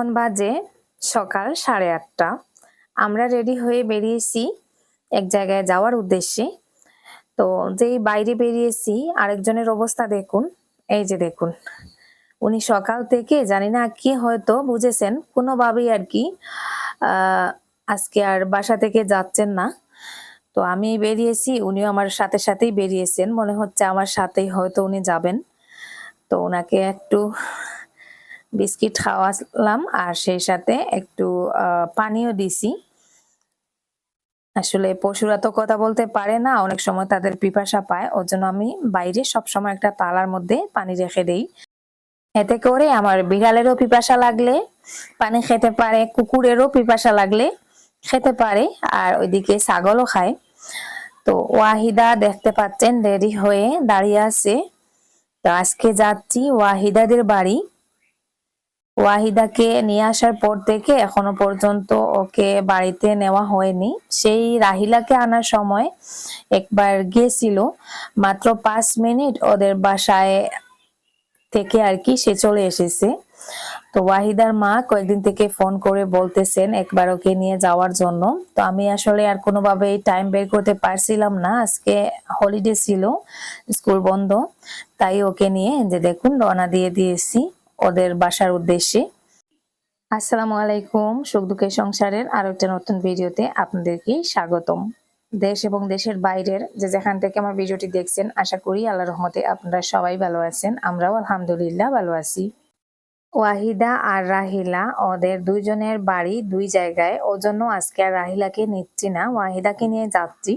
এখন বাজে সকাল সাড়ে আটটা। আমরা রেডি হয়ে বেরিয়েছি এক জায়গায় যাওয়ার উদ্দেশ্যে। তো যেই বাইরে বেরিয়েছি, আরেকজনের অবস্থা দেখুন। এই যে দেখুন, উনি সকাল থেকে, জানি না কি হয়তো বুঝেছেন, কোনোভাবেই আর কি আজকে আর বাসা থেকে যাচ্ছেন না। তো আমি বেরিয়েছি, উনিও আমার সাথে সাথেই বেরিয়েছেন। মনে হচ্ছে আমার সাথেই হয়তো উনি যাবেন। তো ওনাকে একটু বিস্কিট খাওয়ালাম আর সেই সাথে একটু পানিও দিছি। আসলে পশুরা তো কথা বলতে পারে না, অনেক সময় তাদের পিপাসা পায় ওর জন্য আমি বাইরে সবসময় একটা তালার মধ্যে পানি রেখে দেই। এতে করে আমার বিড়ালেরও পিপাসা লাগলে, পানি খেতে পারে, কুকুরেরও পিপাসা লাগলে খেতে পারে, আর ওইদিকে ছাগলও খায়। তো ওয়াহিদা দেখতে পাচ্ছেন, রেডি হয়ে দাঁড়িয়ে আছে। তো আজকে যাচ্ছি ওয়াহিদাদের বাড়ি। ওয়াহিদাকে নিয়ে আসার পর থেকে এখনও পর্যন্ত ওকে বাড়িতে নেওয়া হয়নি। সেই রাহিলাকে আনার সময় একবার গিয়েছিল, মাত্র পাঁচ মিনিট ওদের বাসায় থেকে আর কি সে চলে এসেছে। তো ওয়াহিদার মা কয়েকদিন থেকে ফোন করে বলতেছেন একবার ওকে নিয়ে যাওয়ার জন্য। তো আমি আসলে আর কোনোভাবেই টাইম বের করতে পারছিলাম না। আজকে হলিডে ছিল স্কুল বন্ধ। তাই ওকে নিয়ে যে দেখুন রওনা দিয়ে দিয়েছি। ওদের বাসার উদ্দেশ্যে। আসসালামু আলাইকুম, সুখ দুঃখের সংসারের আরও একটা নতুন ভিডিওতে আপনাদেরকে স্বাগতম। দেশ এবং দেশের বাইরের যে যেখান থেকে আমার ভিডিওটি দেখছেন, আশা করি আল্লাহ রহমতে আপনারা সবাই ভালো আছেন, আমরাও আলহামদুলিল্লাহ ভালো আছি। ওয়াহিদা আর রাহিলা, ওদের দুইজনের বাড়ি দুই জায়গায়। ও জন্য আজকে আর রাহিলাকে নিচ্ছি না, ওয়াহিদাকে নিয়ে যাচ্ছি।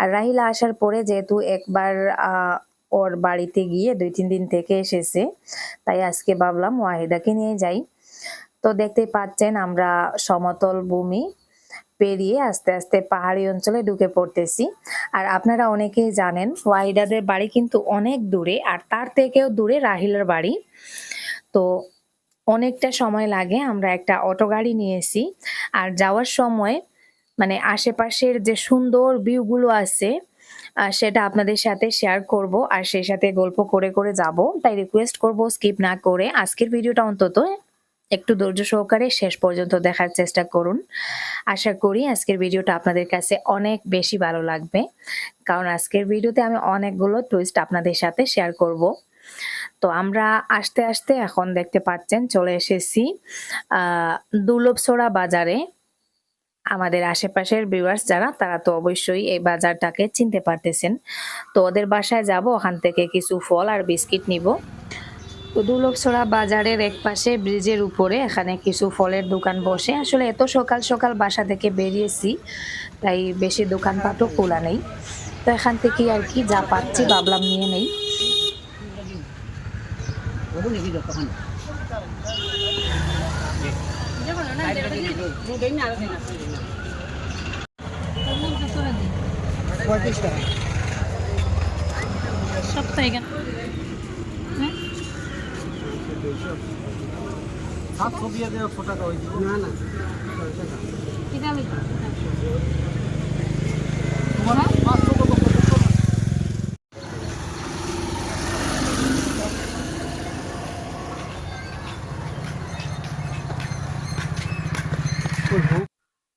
আর রাহিলা আসার পরে যেহেতু একবার ওর বাড়িতে গিয়ে দুই, তিন দিন থেকে এসেছে। তাই আজকে ভাবলাম ওয়াহিদাকে নিয়ে যাই। তো দেখতে পাচ্ছেন আমরা সমতল ভূমি পেরিয়ে আস্তে আস্তে পাহাড়ি অঞ্চলে ঢুকে পড়তেছি। আর আপনারা অনেকেই জানেন, ওয়াহিদাদের বাড়ি কিন্তু অনেক দূরে, আর তার থেকেও দূরে রাহিলের বাড়ি। তো অনেকটা সময় লাগে আমরা একটা অটো গাড়ি নিয়েছি। আর যাওয়ার সময় মানে আশেপাশের যে সুন্দর ভিউগুলো আছে সেটা আপনাদের সাথে শেয়ার করব আর সেই সাথে গল্প করে করে যাব। তাই রিকোয়েস্ট করব স্কিপ না করে আজকের ভিডিওটা অন্তত একটু ধৈর্য সহকারে শেষ পর্যন্ত দেখার চেষ্টা করুন। আশা করি আজকের ভিডিওটা আপনাদের কাছে অনেক বেশি ভালো লাগবে। কারণ আজকের ভিডিওতে আমি অনেকগুলো টুইস্ট আপনাদের সাথে শেয়ার করব। তো আমরা আস্তে আস্তে এখন দেখতে পাচ্ছেন চলে এসেছি, আহ দুর্লভছড়া বাজারে। আমাদের আশেপাশের ভিউয়ার্স যারা, তারা তো অবশ্যই এই বাজারটাকে চিনতে পারতেছেন। তো ওদের বাসায় যাব, ওখান থেকে কিছু ফল আর বিস্কিট নিব। তো দুর্লভছড়া বাজারের এক পাশে ব্রিজের উপরে এখানে কিছু ফলের দোকান বসে। আসলে এত সকাল সকাল বাসা থেকে বেরিয়েছি, তাই বেশি দোকানপাটও খোলা নেই। তো এখান থেকে আর কি যা পাচ্ছি ভাবলাম নিয়ে নেই। পঁয়ত্রিশ টাকা সাতশো দিয়ে দেওয়া একশো টাকা হয়েছে না না?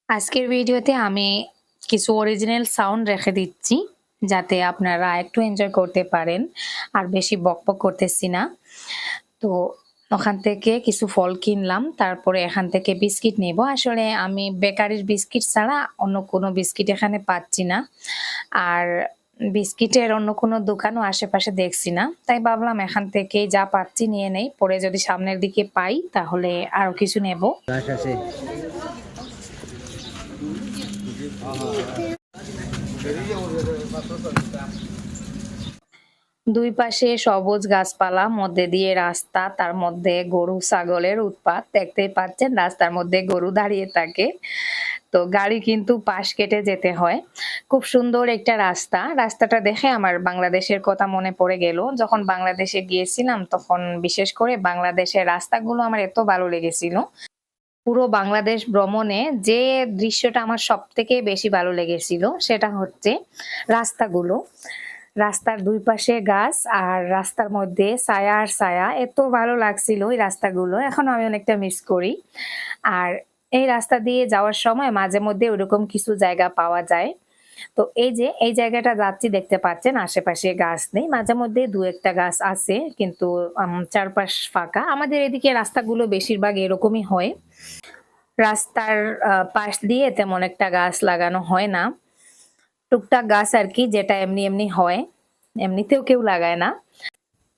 আজকের ভিডিওতে আমি কিছু অরিজিনাল সাউন্ড রেখে দিচ্ছি, যাতে আপনারা একটু এনজয় করতে পারেন, আর বেশি বকবক করতেছি না। তো ওখান থেকে কিছু ফল কিনলাম, তারপরে এখান থেকে বিস্কিট নেব। আসলে আমি বেকারির বিস্কিট ছাড়া অন্য কোনো বিস্কিট এখানে পাচ্ছি না। আর বিস্কিটের অন্য কোনো দোকানও আশেপাশে দেখছি না। তাই ভাবলাম এখান থেকে যা পাচ্ছি নিয়ে নেই, পরে যদি সামনের দিকে পাই, তাহলে আরও কিছু নেব। দুই পাশে সবুজ গাছপালা, মধ্যে দিয়ে রাস্তা, তার মধ্যে গরু ছাগলের উৎপাত। দেখতেই পাচ্ছেন, রাস্তার মধ্যে গরু দাঁড়িয়ে থাকে। তো গাড়ি কিন্তু পাশ কেটে যেতে হয়। খুব সুন্দর একটা রাস্তা। রাস্তাটা দেখে আমার বাংলাদেশের কথা মনে পড়ে গেল। যখন বাংলাদেশে গিয়েছিলাম, তখন বিশেষ করে বাংলাদেশের রাস্তাগুলো আমার এত ভালো লেগেছিল। পুরো বাংলাদেশ ভ্রমণে যে দৃশ্যটা আমার সব থেকে বেশি ভালো লেগেছিল সেটা হচ্ছে রাস্তাগুলো। রাস্তার দুই পাশে গাছ আর রাস্তার মধ্যে ছায়া আর ছায়া। এত ভালো লাগছিল ওই রাস্তাগুলো। এখন আমি অনেকটা মিস করি। আর এই রাস্তা দিয়ে যাওয়ার সময় মাঝে মধ্যে ওরকম কিছু জায়গা পাওয়া যায়। তো এই যে, এই জায়গাটা যাচ্ছি দেখতে পাচ্ছেন আশেপাশে গাছ নেই। মাঝে মধ্যে দু একটা গাছ আছে, কিন্তু চারপাশ ফাঁকা। আমাদের এদিকে রাস্তাগুলো বেশিরভাগ এরকমই হয়। রাস্তার পাশ দিয়ে তেমন একটা গাছ লাগানো হয় না। টুকটাক গাছ আর কি যেটা এমনি এমনি হয়, এমনিতেও কেউ লাগায় না।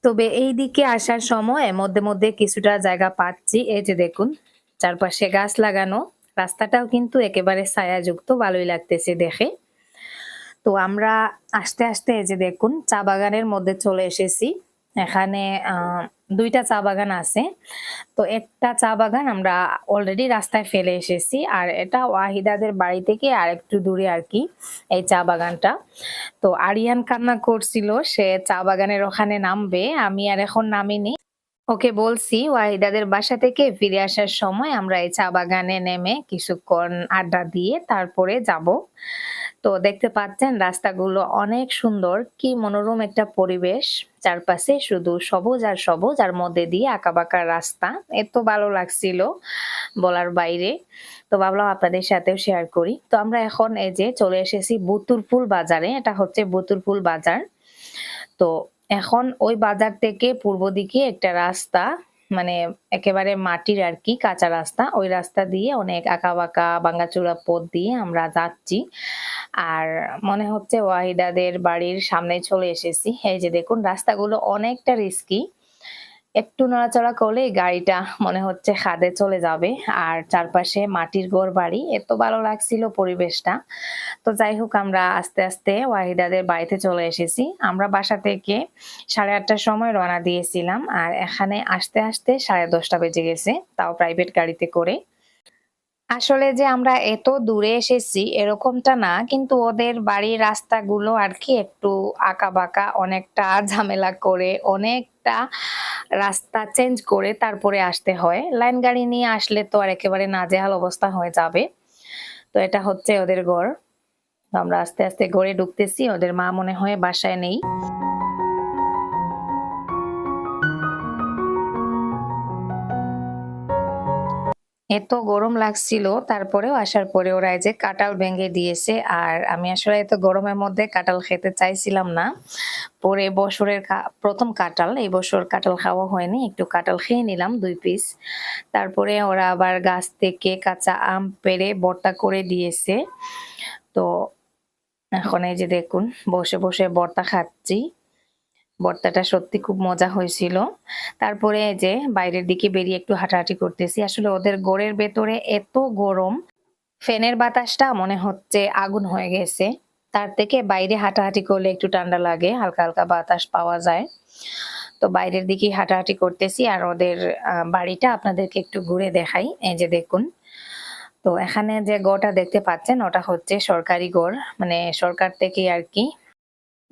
তবে এই দিকে আসার সময় মধ্যে মধ্যে কিছুটা জায়গা পাচ্ছি। এই যে দেখুন, চারপাশে গাছ লাগানো। রাস্তাটাও কিন্তু একেবারে ছায়াযুক্ত, ভালোই লাগতেছে দেখে। তো আমরা আস্তে আস্তে এই যে দেখুন, চা বাগানের মধ্যে চলে এসেছি। এখানে দুইটা চা বাগান আছে। তো একটা চা বাগান আমরা অলরেডি রাস্তায় ফেলে এসেছি আর এটা ওয়াহিদাদের বাড়ি থেকে আর একটু দূরে আর কি এই চা বাগানটা। তো আরিয়ান কান্না করছিল, সে চা বাগানের ওখানে নামবে, আমি আর এখন নামিনি। ওকে বলছি, ওয়াহিদাদের বাসা থেকে ফিরে আসার সময় আমরা এই চা বাগানে নেমে কিছুক্ষণ আড্ডা দিয়ে তারপরে যাব। তো দেখতে পাচ্ছেন রাস্তাগুলো অনেক সুন্দর, কি মনোরম একটা পরিবেশ। চারপাশে শুধু সবুজ আর সবুজ আর মধ্যে দিয়ে আঁকাবাঁকা রাস্তা। এত ভালো লাগছিল বলার বাইরে। তো ভাবলাম আপনাদের সাথেও শেয়ার করি। তো আমরা এখন এই যে চলে এসেছি বুতুরপুল বাজারে। এটা হচ্ছে বুতুরপুল বাজার। তো এখন ওই বাজার থেকে পূর্ব দিকে একটা রাস্তা। মানে একেবারে মাটির আর কি কাঁচা রাস্তা। ওই রাস্তা দিয়ে অনেক আঁকা বাঁকা বাঙ্গাচুরা পথ দিয়ে আমরা যাচ্ছি। আর মনে হচ্ছে ওয়াহিদাদের বাড়ির সামনে চলে এসেছি। এই যে দেখুন, রাস্তাগুলো অনেকটা রিস্কি একটু নড়াচড়া করলেই গাড়িটা মনে হচ্ছে খাদে চলে যাবে। আর চারপাশে মাটির ঘর বাড়ি এত ভালো লাগছিল পরিবেশটা। তো যাই হোক, আমরা আস্তে আস্তে ওয়াহিদাদের বাড়িতে চলে এসেছি। আমরা বাসা থেকে সাড়ে আটটার সময় রওনা দিয়েছিলাম, আর এখানে আসতে আসতে সাড়ে দশটা বেজে গেছে, তাও প্রাইভেট গাড়িতে করে। আসলে যে আমরা এত দূরে এসেছি, এরকমটা না, কিন্তু ওদের বাড়ির রাস্তাগুলো আর কি একটু আঁকা বাঁকা অনেকটা ঝামেলা করে অনেকটা রাস্তা চেঞ্জ করে তারপরে আসতে হয়। লাইন গাড়ি নিয়ে আসলে তো আর একেবারে নাজেহাল অবস্থা হয়ে যাবে। তো এটা হচ্ছে ওদের গড় আমরা আস্তে আস্তে ঘরে ঢুকতেছি, ওদের মা মনে হয় বাসায় নেই। এত গরম লাগছিল, তারপরেও আসার পরে ওরা যে কাঁঠাল ভেঙে দিয়েছে, আর আমি আসলে এত গরমের মধ্যে কাঁঠাল খেতে চাইছিলাম না। পরে বছরের প্রথম কাঁঠাল, এই বছর কাঁঠাল খাওয়া হয়নি, একটু কাঁঠাল খেয়ে নিলাম দুই পিস তারপরে ওরা আবার গাছ থেকে কাঁচা আম পেরে বড়টা করে দিয়েছে। তো এখন এই যে দেখুন, বসে বসে বড়টা খাচ্ছি। ভর্তাটা সত্যি খুব মজা হয়েছিল। তারপরে যে বাইরের দিকে বেরিয়ে একটু হাঁটাহাঁটি করতেছি। আসলে ওদের গোড়ের ভেতরে এত গরম, ফ্যানের বাতাসটা মনে হচ্ছে আগুন হয়ে গেছে। তার থেকে বাইরে হাঁটাহাঁটি করলে একটু ঠান্ডা লাগে, হালকা হালকা বাতাস পাওয়া যায়। তো বাইরের দিকে হাঁটাহাঁটি করতেছি আর ওদের বাড়িটা আপনাদেরকে একটু ঘুরে দেখাই। এই যে দেখুন। তো এখানে যে গড়টা দেখতে পাচ্ছেন, ওটা হচ্ছে সরকারি গড়। মানে সরকার থেকে আর কি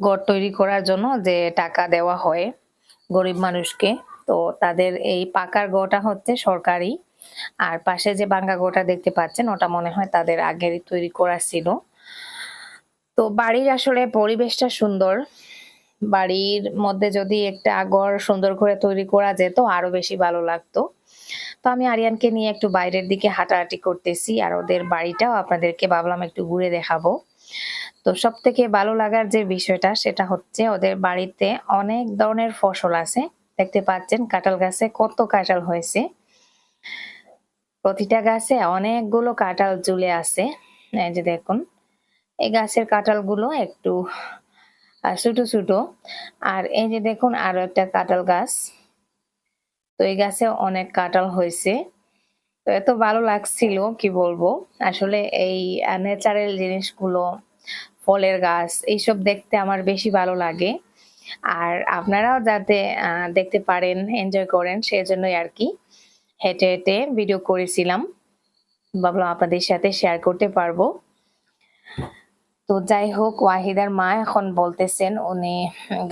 গড় তৈরি করার জন্য যে টাকা দেওয়া হয় গরিব মানুষকে, তো তাদের এই পাকার গোটা হচ্ছে সরকারি। আর পাশে যে বাঙ্গা গোটা দেখতে পাচ্ছেন, ওটা মনে হয় তাদের আগেরই তৈরি করা ছিল। তো বাড়ির আসলে পরিবেশটা সুন্দর। বাড়ির মধ্যে যদি একটা ঘর সুন্দর করে তৈরি করা যেত, আরও বেশি ভালো লাগতো। তো আমি আরিয়ানকে নিয়ে একটু বাইরের দিকে হাঁটাহাঁটি করতেছি, আর ওদের বাড়িটাও আপনাদেরকে ভাবলাম একটু ঘুরে দেখাবো। তো সব থেকে ভালো লাগার যে বিষয়টা, সেটা হচ্ছে ওদের বাড়িতে অনেক ধরনের ফসল আছে। দেখতে পাচ্ছেন কাঁঠাল গাছে কত কাঁঠাল হয়েছে। প্রতিটা গাছে অনেকগুলো কাঁঠাল ঝুলে আছে। এই যে দেখুন, এই গাছের কাঁঠালগুলো একটু ছোট ছোট। আর এই যে দেখুন আরও একটা কাঁঠাল গাছ। তো এই গাছে অনেক কাঁঠাল হয়েছে। তো এত ভালো লাগছিল, কি বলব? আসলে এই ন্যাচারাল জিনিসগুলো ফলের গাছ, এইসব দেখতে আমার বেশি ভালো লাগে। আর আপনারাও যাতে দেখতে পারেন এনজয় করেন, সেজন্যই আর কি হেঁটে হেঁটে ভিডিও করেছিলাম। ভাবলাম আপনাদের সাথে শেয়ার করতে পারব। তো যাই হোক, ওয়াহিদার মা এখন বলতেছেন, উনি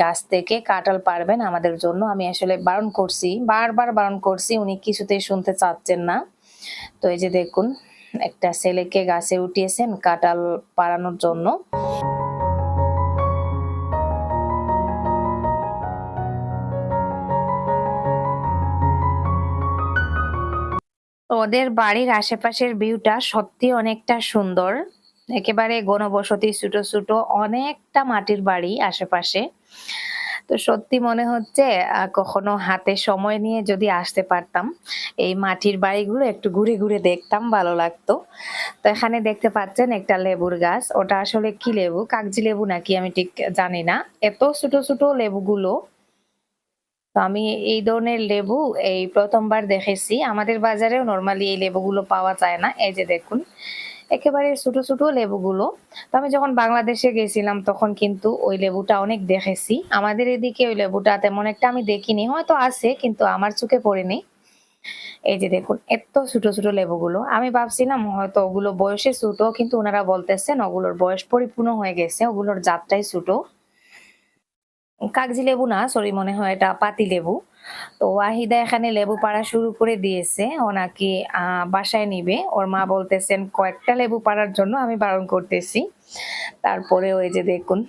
গাছ থেকে কাঁঠাল পারবেন আমাদের জন্য। আমি আসলে বারণ করছি, বারবার বারণ করছি, উনি কিছুতেই শুনতে চাচ্ছেন না। তো এই যে দেখুন একটা ছেলেকে গাছে উঠিয়েছেন কাঁটাল পাড়ানোর জন্য। ওদের বাড়ির আশেপাশের ভিউটা সত্যি অনেকটা সুন্দর। একেবারে গণবসতি ছোট ছোট, অনেকটা মাটির বাড়ি আশেপাশে। তো সত্যি মনে হচ্ছে কখনো হাতে সময় নিয়ে যদি আসতে পারতাম, এই মাটির বাড়িগুলো একটু ঘুরে ঘুরে দেখতাম, ভালো লাগতো। তো এখানে দেখতে পাচ্ছেন একটা লেবুর গাছ। ওটা আসলে কি লেবু? কাগজি লেবু নাকি? আমি ঠিক জানি না। এত ছোট ছোট লেবুগুলো। তো আমি এই ধরনের লেবু এই প্রথমবার দেখেছি। আমাদের বাজারেও নর্মালি এই লেবুগুলো পাওয়া যায় না। এই যে দেখুন একেবারে ছোট ছোট লেবুগুলো। তো আমি যখন বাংলাদেশে গেছিলাম, তখন কিন্তু ওই লেবুটা অনেক দেখেছি। আমাদের এদিকে ওই লেবুটা তেমন একটা আমি দেখিনি। হয়তো আছে, কিন্তু আমার চোখে পড়েনি। এই যে দেখুন, এত ছোট ছোট লেবুগুলো। আমি ভাবছিলাম হয়তো ওগুলো বয়সে ছোট, কিন্তু ওনারা বলতেছেন ওগুলোর বয়স পরিপূর্ণ হয়ে গেছে, ওগুলোর জাতটাই ছোট। কাগজি লেবু না সরি মনে হয় এটা পাতি লেবু। তো ওয়াহিদা এখানে লেবু পাড়া শুরু করে দিয়েছে। ও নাকি আহ, বাসায় নিবে। ওর মা বলতেছেন কয়েকটা লেবু পাড়ার জন্য আমি বারণ করতেছি। তারপরে ওই যে দেখুন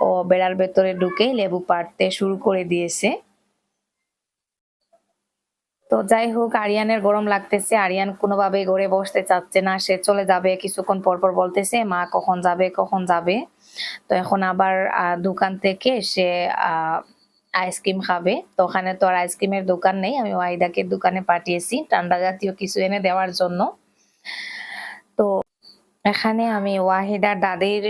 ও বেড়ার ভেতরে ঢুকে লেবু পাড়তে শুরু করে দিয়েছে। তো যাই হোক আরিয়ানের গরম লাগতেছে। আরিয়ান কোনোভাবে ঘরে বসতে চাচ্ছে না। সে চলে যাবে কিছুক্ষণ পর পর বলতেছে মা কখন যাবে কখন যাবে? তো এখন আবার দোকান থেকে সে আইসক্রিম খাবে। তো ওখানে তো আর আইসক্রিমের দোকান নেই। আমি ওয়াহিদাকে দোকানে পাঠিয়েছি। ঠান্ডা জাতীয় কিছু এনে দেওয়ার জন্য। তো এখানে আমি ওয়াহিদার দাদির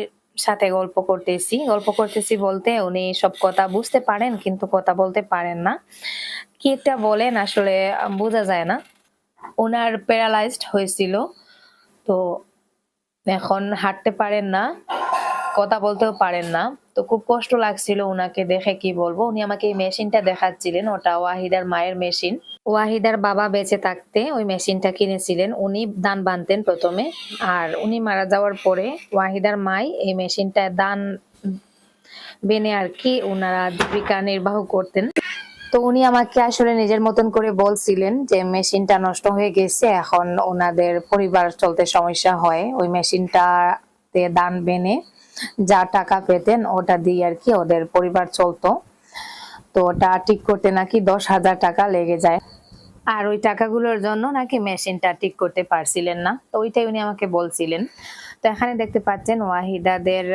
সাথে গল্প করতেছি। গল্প করতেছি বলতে উনি সব কথা বুঝতে পারেন, কিন্তু কথা বলতে পারেন না। কি একটা বলেন, আসলে বোঝা যায় না। ওনার প্যারালাইজড হয়েছিল। তো এখন হাঁটতে পারেন না, কথা বলতেও পারেন না। তো খুব কষ্ট লাগছিল ওনাকে দেখে, কি বলব? উনি আমাকে এই মেশিনটা দেখাচ্ছিলেন, ওটা ওয়াহিদার মায়ের মেশিন। ওয়াহিদার বাবা বেঁচে থাকতে ওই মেশিনটা কিনেছিলেন, উনি দান বানতেন প্রথমে, আর উনি মারা যাওয়ার পরে ওয়াহিদার মাই এই মেশিনটা দান বেনে আর কি ওনারা জীবিকা নির্বাহ করতেন। তো উনি আমাকে আসলে নিজের মতন করে বলছিলেন যে, মেশিনটা নষ্ট হয়ে গেছে, এখন ওনাদের পরিবার চলতে সমস্যা হয়, ওই মেশিনটাতে দান বেনে যা টাকা পেতেন ওটা দিয়ে আর কি ওদের পরিবার চলতো। তো ওটা ঠিক করতে নাকি দশ হাজার টাকা লেগে যায়। আর ওই টাকাগুলোর জন্য নাকি মেশিনটা ঠিক করতে পারছিলেন না। তো ওইটাই উনি আমাকে বলছিলেন। তো এখানে দেখতে পাচ্ছেন ওয়াহিদাদের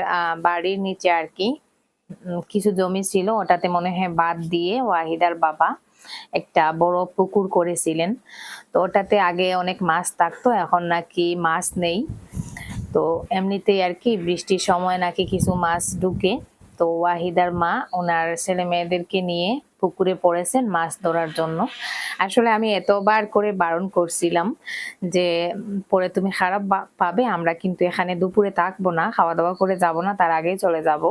বাড়ির নিচে আর কি কিছু জমি ছিল। ওটাতে মনে হয় বাদ দিয়ে ওয়াহিদার বাবা একটা বড় পুকুর করেছিলেন। তো ওটাতে আগে অনেক মাছ থাকতো, এখন নাকি মাছ নেই। তো এমনিতেই আর কি বৃষ্টির সময় নাকি কিছু মাছ ঢুকে। তো ওয়াহিদার মা, ওনার ছেলে মেয়েদেরকে নিয়ে পুকুরে পড়েছেন মাছ ধরার জন্য। আসলে আমি এতবার করে বারণ করছিলাম যে, পরে তুমি খারাপ পাবে, আমরা কিন্তু এখানে দুপুরে থাকব না খাওয়া দাওয়া করে যাব না, তার আগেই চলে যাব।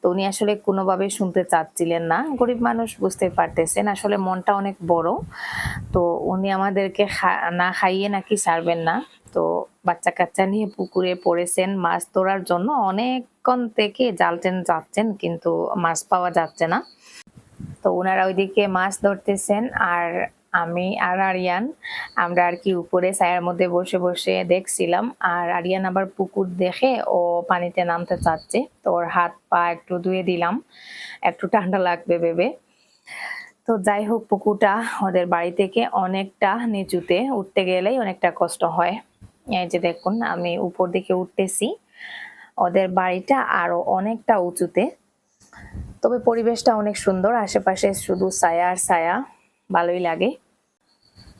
তো উনি আসলে কোনোভাবে শুনতে চাচ্ছিলেন না। গরিব মানুষ বুঝতে পারতেছেন, আসলে মনটা অনেক বড়। তো উনি আমাদেরকে না খাইয়ে নাকি ছাড়বেন না। তো বাচ্চা কাচ্চা নিয়ে পুকুরে পড়েছেন মাছ ধরার জন্য। অনেকক্ষণ থেকে জালটেন যাচ্ছেন কিন্তু মাছ পাওয়া যাচ্ছে না। তো ওনারা ওইদিকে মাছ ধরতেছেন আর আমি আর আরিয়ান, আমরা আর কি উপরে ছায়ার মধ্যে বসে বসে দেখছিলাম। আর আরিয়ান আবার পুকুর দেখে ও পানিতে নামতে চাচ্ছে। তো ওর হাত পা একটু ধুয়ে দিলাম, একটু ঠান্ডা লাগবে ভেবে। তো যাই হোক, পুকুরটা ওদের বাড়ি থেকে অনেকটা নিচুতে উঠতে গেলেই অনেকটা কষ্ট হয়। এই যে দেখুন, আমি উপর দিকে উঠতেছি। ওদের বাড়িটা আরও অনেকটা উঁচুতে। তবে পরিবেশটা অনেক সুন্দর, আশেপাশে শুধু ছায়া আর ছায়া, ভালোই লাগে।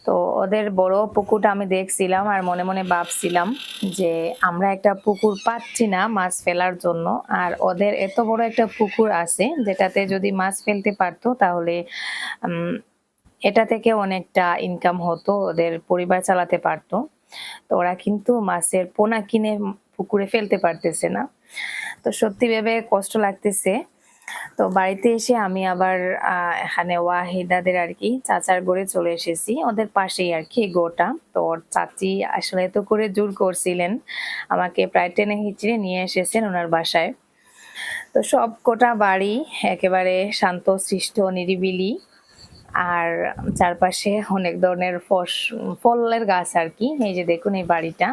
তো ওদের বড় পুকুরটা আমি দেখছিলাম আর মনে মনে ভাবছিলাম যে আমরা একটা পুকুর পাচ্ছি না মাছ ফেলার জন্য। আর ওদের এত বড় একটা পুকুর আছে যেটাতে যদি মাছ ফেলতে পারতো তাহলে এটা থেকে অনেকটা ইনকাম হতো, ওদের পরিবার চালাতে পারতো। তো ওরা কিন্তু মাছের পোনা কিনে পুকুরে ফেলতে পারতেছে না। তো সত্যি ভেবে কষ্ট লাগতেছে। তো বাড়িতে এসে আমি আবার এখানে ওয়াহিদাদের আর কি চাচার গড়ে চলে এসেছি। ওদের পাশেই আর কি গোটা। তো ওর চাচি আসলে এত করে জোর করছিলেন। আমাকে প্রায় টেনে হিচড়ে নিয়ে এসেছেন ওনার বাসায়। তো সব কোটা বাড়ি একেবারে শান্ত, সৃষ্ট, নিরিবিলি। আর চারপাশে অনেক ধরনের ফস, ফলের গাছ আর কি। এই যে দেখুন এই বাড়িটা।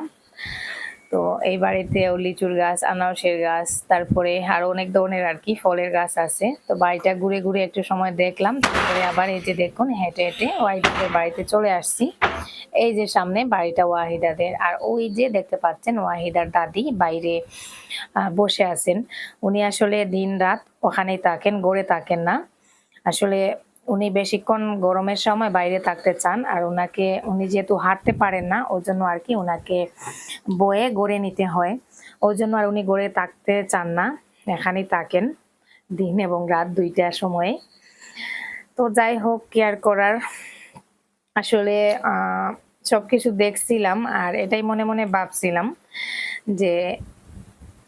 তো এই বাড়িতেও লিচুর গাছ, আনারসের গাছ, তারপরে আরও অনেক ধরনের আর কি ফলের গাছ আছে। তো বাড়িটা ঘুরে ঘুরে একটু সময় দেখলাম, তারপরে আবার এই যে দেখুন হেঁটে হেঁটে ওয়াহিদাদের বাড়িতে চলে আসছি। এই যে সামনে বাড়িটা ওয়াহিদাদের। আর ওই যে দেখতে পাচ্ছেন ওয়াহিদার দাদি বাইরে বসে আছেন। উনি আসলে দিন রাত ওখানেই থাকেন গড়ে থাকেন না। আসলে উনি বেশিক্ষণ গরমের সময় বাইরে থাকতে চান আর ওনাকে উনি যেহেতু হাঁটতে পারেন না ওই জন্য আর কি ওনাকে বয়ে গড়ে নিতে হয়। ওই জন্য আর উনি গড়ে থাকতে চান না এখানেই থাকেন দিন এবং রাত দুইটার সময়ে। তো যাই হোক কেয়ার করার আসলে আহ, সবকিছু দেখছিলাম আর এটাই মনে মনে ভাবছিলাম যে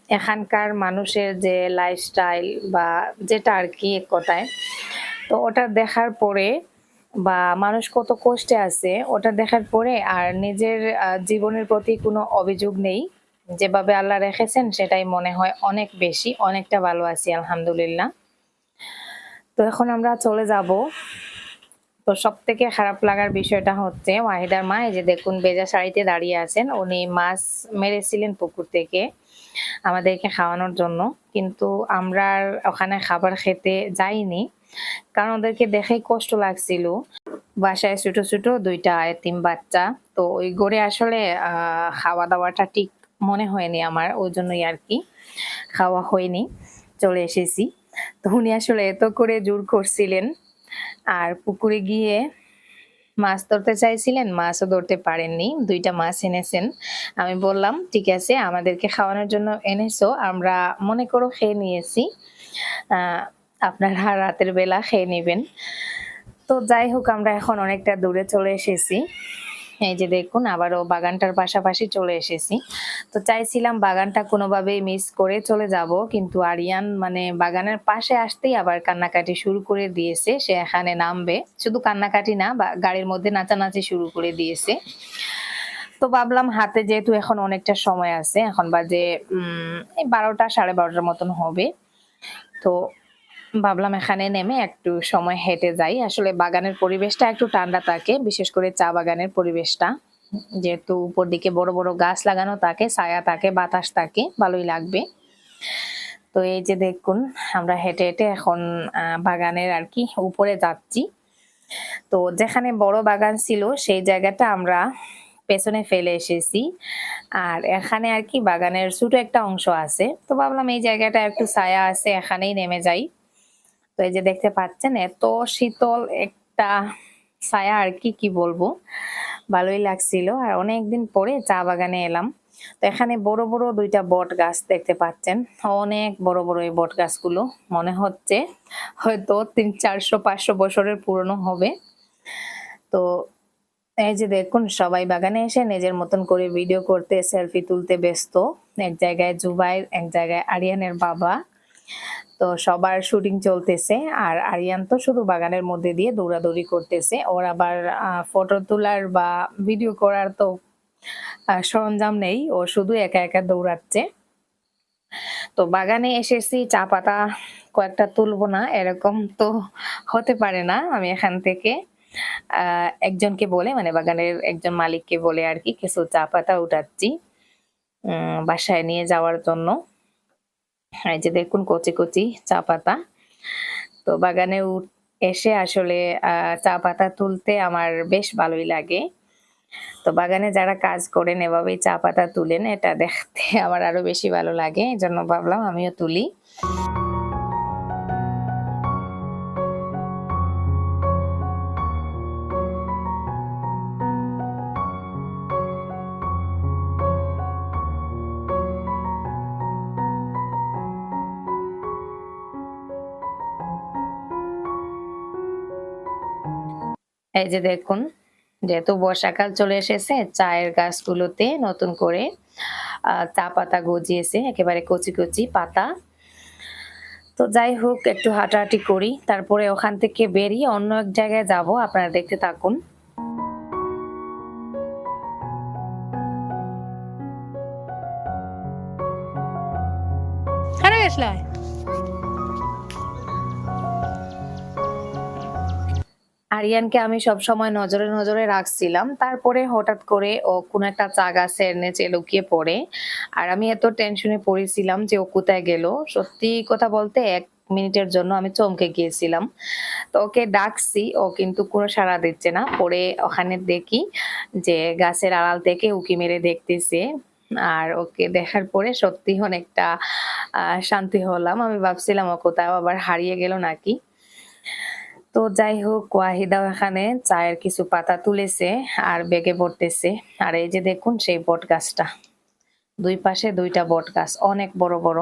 এখানকার মানুষের যে লাইফস্টাইল বা যেটা আর কি এক কথায় তো ওটা দেখার পরে বা মানুষ কত কষ্টে আছে, ওটা দেখার পরে আর নিজের জীবনের প্রতি কোনো অভিযোগ নেই। যেভাবে আল্লাহ রেখেছেন, সেটাই মনে হয় অনেক বেশি, অনেকটা ভালো আছি, আলহামদুলিল্লাহ। তো এখন আমরা চলে যাব। তো সব থেকে খারাপ লাগার বিষয়টা হচ্ছে, ওয়াহিদার মা যে দেখুন, বেজা শাড়িতে দাঁড়িয়ে আছেন। উনি মাছ মেরেছিলেন পুকুর থেকে আমাদেরকে খাওয়ানোর জন্য। কিন্তু আমরা ওখানে খাবার খেতে যাইনি। কারণ ওদেরকে দেখেই কষ্ট লাগছিল। বাসায় ছোট ছোট দুইটা এতিম বাচ্চা। তো ওই গড়ে আসলে খাওয়া দাওয়াটা ঠিক মনে হয়নি আমার, ওই জন্যই আর কি খাওয়া হয়নি। চলে এসেছি। তো উনি আসলে এত করে জোর করছিলেন। আর পুকুরে গিয়ে মাছ ধরতে চাইছিলেন, মাছও ধরতে পারেননি। দুইটা মাছ এনেছেন। আমি বললাম, ঠিক আছে, আমাদেরকে খাওয়ানোর জন্য এনেছো, আমরা মনে করো খেয়ে নিয়েছি। আপনারা রাতের বেলা খেয়ে নেবেন। তো যাই হোক, আমরা এখন অনেকটা দূরে চলে এসেছি। এই যে দেখুন, আবারও বাগানটার পাশাপাশি চলে এসেছি। তো চাইছিলাম বাগানটা কোনোভাবেই মিস করে চলে যাব, কিন্তু আরিয়ান মানে বাগানের পাশে আসতেই আবার কান্নাকাটি শুরু করে দিয়েছে। সে এখানে নামবে। শুধু কান্নাকাটি না, বা গাড়ির মধ্যে নাচানাচি শুরু করে দিয়েছে। তো ভাবলাম হাতে যেহেতু এখন অনেকটা সময় আছে, এখন বাজে বারোটা সাড়ে বারোটার মতন হবে। তো ভাবলাম এখানে নেমে একটু সময় হেঁটে যাই। আসলে বাগানের পরিবেশটা একটু ঠান্ডা থাকে, বিশেষ করে চা বাগানের পরিবেশটা। যেহেতু উপর দিকে বড় বড় গাছ লাগানো থাকে, ছায়া থাকে, বাতাস থাকে, ভালোই লাগবে। তো এই যে দেখুন, আমরা হেঁটে হেঁটে এখন বাগানের আর কি উপরে যাচ্ছি। তো যেখানে বড় বাগান ছিল, সেই জায়গাটা আমরা পেছনে ফেলে এসেছি। আর এখানে আর কি বাগানের ছোট একটা অংশ আছে। তো ভাবলাম এই জায়গাটা একটু ছায়া আছে, এখানেই নেমে যাই। তো এই যে দেখতে পাচ্ছেন, এত শীতল একটা ছায়া আর কি কি বলব? ভালোই লাগছিল। আর অনেকদিন পরে চা বাগানে এলাম। তো এখানে বড় বড় দুইটা বট গাছ দেখতে পাচ্ছেন। অনেক বড় বড় এই বট গাছগুলো, মনে হচ্ছে হয়তো তিন, চারশো, পাঁচশো বছরের পুরনো হবে। তো এই যে দেখুন, সবাই বাগানে এসে নিজের মতন করে ভিডিও করতে, সেলফি তুলতে ব্যস্ত। এক জায়গায় জুবাইর, এক জায়গায় আরিয়ানের বাবা। তো সবার শুটিং চলতেছে। আর আরিয়ান তো শুধু বাগানের মধ্যে দিয়ে দৌড়াদৌড়ি করতেছে। ওর আবার ফটো তোলার বা ভিডিও করার তো সরঞ্জাম নেই। ও শুধু একা একা দৌড়াচ্ছে। তো বাগানে এসেছি, চা পাতা কয়েকটা তুলবো না, এরকম তো হতে পারে না আমি এখান থেকে। একজনকে বলে মানে বাগানের একজন মালিককে বলে আর কি, কিছু চা পাতা উঠাচ্ছি বাসায় নিয়ে যাওয়ার জন্য। এই যে দেখুন কচি কচি চা পাতা। তো বাগানে এসে আসলে চা পাতা তুলতে আমার বেশ ভালোই লাগে। তো বাগানে যারা কাজ করেন, এভাবেই চা পাতা তুলেন, এটা দেখতে আমার আরও বেশি ভালো লাগে। এই জন্য ভাবলাম আমিও তুলি। এই যে দেখুন, যেহেতু বর্ষাকাল চলে এসেছে, চায়ের গাছগুলোতে নতুন করে চা পাতা গজিয়েছে, একেবারে কচি কচি পাতা। তো যাই হোক, একটু হাঁটাহাঁটি করি, তারপরে ওখান থেকে বেরিয়ে অন্য এক জায়গায় যাব, আপনারা দেখতে থাকুন। খারাপ গেছলাই আরিয়ানকে আমি সব সময় নজরে নজরে রাখছিলাম। তারপরে হঠাৎ করে ও কোনো একটা চা গাছের নিচে লুকিয়ে পড়ে। আর আমি এত টেনশনে পড়েছিলাম যে ও কোথায় গেল। সত্যি কথা বলতে এক মিনিটের জন্য আমি চমকে গিয়েছিলাম। তো ওকে ডাকছি, ও কিন্তু কোনো সাড়া দিচ্ছে না। পরে ওখানে দেখি যে গাছের আড়াল থেকে উকি মেরে দেখতেছে। আর ওকে দেখার পরে সত্যি অনেকটা শান্তি হলাম। আমি ভাবছিলাম ও কোথাও আবার হারিয়ে গেল নাকি? তো যাই হোক, ওয়াহিদাও এখানে চায়ের কিছু পাতা তুলেছে আর বেগে পড়তেছে আর এই যে দেখুন সেই বট গাছটা। দুই পাশে দুইটা বট গাছ, অনেক বড় বড়।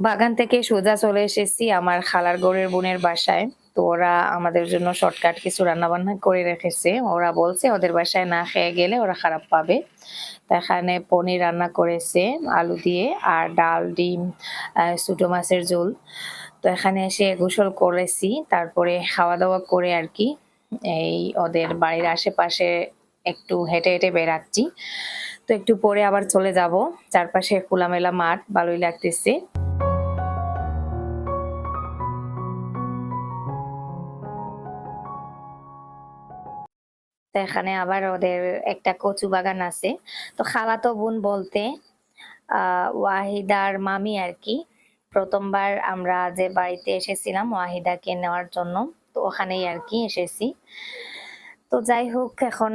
বাগান থেকে সোজা চলে এসেছি আমার খালার গড়ের বোনের বাসায়। তো ওরা আমাদের জন্য শর্টকাট কিছু রান্না বান্না করে রেখেছে। ওরা বলছে ওদের বাসায় না খেয়ে গেলে ওরা খারাপ পাবে। এখানে পনির রান্না করেছে, আলু দিয়ে আর ডাল, ডিম ছোটো মাছের ঝোল। তো এখানে এসে গোসল করেছি, তারপরে খাওয়া দাওয়া করে আর কি এই ওদের বাড়ির আশেপাশে একটু হেঁটে হেঁটে বেড়াচ্ছি। তো একটু পরে আবার চলে যাব, চারপাশে খোলামেলা মাঠ, ভালোই লাগতেছে। এখানে আবার ওদের একটা কচু বাগান আছে। তো খালাতো বোন বলতে, আহ, ওয়াহিদার মামি আর কি প্রথমবার আমরা যে বাড়িতে এসেছিলাম ওয়াহিদাকে নেওয়ার জন্য, তো ওখানেই আর কি এসেছি। তো যাই হোক, এখন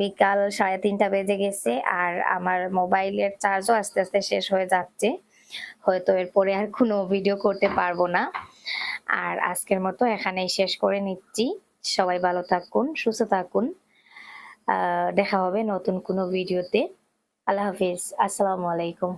বিকাল সাড়ে তিনটা বেজে গেছে আর আমার মোবাইলের চার্জও আস্তে আস্তে শেষ হয়ে যাচ্ছে। হয়তো এরপরে আর কোনো ভিডিও করতে পারব না। আর আজকের মতো এখানেই শেষ করে নিচ্ছি। সবাই ভালো থাকুন, সুস্থ থাকুন। দেখা হবে নতুন কোনো ভিডিওতে আল্লাহ হাফিজ। আসসালামু আলাইকুম।